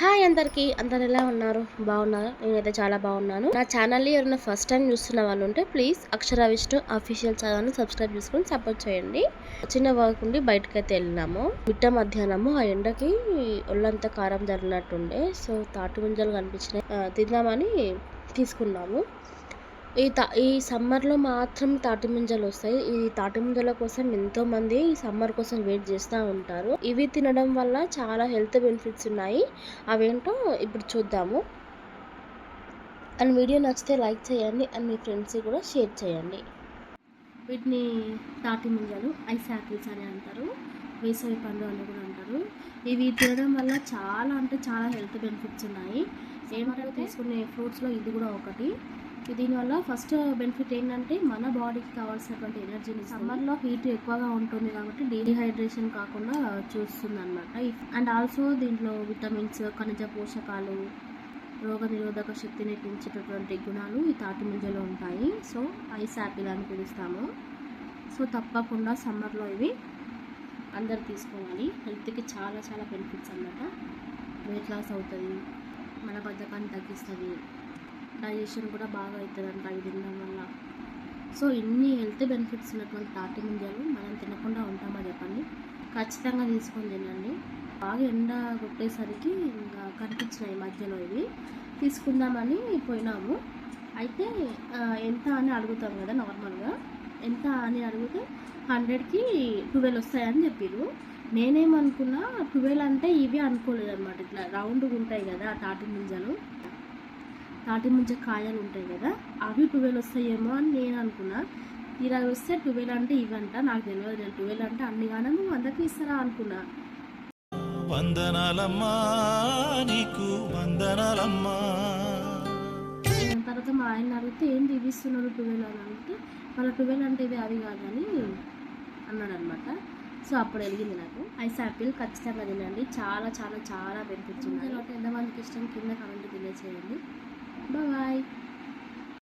Hi అందరికి. అందరు ఎలా ఉన్నారు? బాగున్నారు? నేనైతే చాలా బాగున్నాను. నా ఛానల్ ఎవరైనా ఫస్ట్ టైం చూస్తున్న వాళ్ళు ఉంటే ప్లీజ్ అక్షర విష్ణు అఫీషియల్ ఛానల్ని సబ్స్క్రైబ్ చేసుకొని సపోర్ట్ చేయండి. చిన్న వర్క్ ఉండి బయటకు అయితే వెళ్ళినాము. మిట్ట మధ్యాహ్నము ఆ ఎండకి ఒళ్ళంతా కారం జరిగినట్టుండే. సో తాటి ముంజలు కనిపించినాయి. తిందామని తీసుకున్నాము. ఈ తా ఈ సమ్మర్లో మాత్రం తాటి ముంజలు వస్తాయి. ఈ తాటి ముంజల కోసం ఎంతో మంది ఈ సమ్మర్ కోసం వెయిట్ చేస్తూ ఉంటారు. ఇవి తినడం వల్ల చాలా హెల్త్ బెనిఫిట్స్ ఉన్నాయి. అవేంటో ఇప్పుడు చూద్దాము. అండ్ వీడియో నచ్చితే లైక్ చేయండి. అండ్ మీ ఫ్రెండ్స్కి కూడా షేర్ చేయండి. వీటిని తాటి ముంజలు ఐస్ యాపిల్స్ అని అంటారు. వేసవి పండు అని కూడా అంటారు. ఇవి తినడం వల్ల చాలా అంటే చాలా హెల్త్ బెనిఫిట్స్ ఉన్నాయి. ఏమంటే తీసుకునే ఫ్రూట్స్లో ఇది కూడా ఒకటి. దీనివల్ల ఫస్ట్ బెనిఫిట్ ఏంటంటే మన బాడీకి కావాల్సినటువంటి ఎనర్జీని సమ్మర్లో హీట్ ఎక్కువగా ఉంటుంది కాబట్టి డీహైడ్రేషన్ కాకుండా చూస్తుంది అనమాట అండ్ ఆల్సో దీంట్లో విటమిన్స్ ఖనిజ పోషకాలు రోగ నిరోధక శక్తిని పెంచేటటువంటి గుణాలు ఈ తాటి ముంజలో ఉంటాయి. సో ఐస్ యాపిల్ అని పిలుస్తాము. సో తప్పకుండా సమ్మర్లో ఇవి అందరు తీసుకోవాలి. హెల్త్కి చాలా చాలా బెనిఫిట్స్ అన్నమాట. వెయిట్ లాస్ అవుతుంది మన బద్ధకాన్ని తగ్గిస్తుంది. డైజెషన్ కూడా బాగా అవుతుంది అంట అవి తినడం వల్ల. సో ఇన్ని హెల్త్ బెనిఫిట్స్ ఉన్నటువంటి తాటి ముంజాలు మనం తినకుండా ఉంటామా చెప్పండి? ఖచ్చితంగా తీసుకొని తినండి. బాగా ఎండ కొట్టేసరికి ఇంకా కనిపించినాయి మధ్యలో ఇవి. తీసుకుందామని పోయినాము. అయితే ఎంత అని అడుగుతాం కదా నార్మల్గా. ఎంత అని అడిగితే హండ్రెడ్కి ట్వెల్వ్ వస్తాయని చెప్పారు నేనేమనుకున్నా ట్వెల్వ్ అంటే ఇవి అనుకోలేదు అనమాట ఇట్లా రౌండ్గా ఉంటాయి కదా తాటి ముంజలు. తాటి ముంజ కాయలు ఉంటాయి కదా అవి ట్వెల్వ్ వస్తాయేమో అని నేను అనుకున్నా. తీరా వస్తే ట్వెల్వ్ అంటే ఇవంట నాకు తెలియదు నేను ట్వెల్వ్ అంటే అన్ని గానే నువ్వు అందరికీ ఇస్తారా అనుకున్నా. వందనాలమ్మా నీకు వందనాలమ్మా. దాని తర్వాత మా ఆయన అడిగితే ఏంటి ఇవి ఇస్తున్నారు ట్వెల్వ్ అని అంటే వాళ్ళ ట్వెల్వ్ అంటే ఇవి అవి కాదని అన్నాడు అనమాట సో అప్పుడు వెలిగింది నాకు. ఐస్ యాపిల్ ఖచ్చితంగా తినండి. చాలా చాలా చాలా బెనిఫిట్స్ ఉన్నాయి. ఎంతమందికి ఇష్టం? కింద కమెంట్ తెలియచేయండి Bye-bye.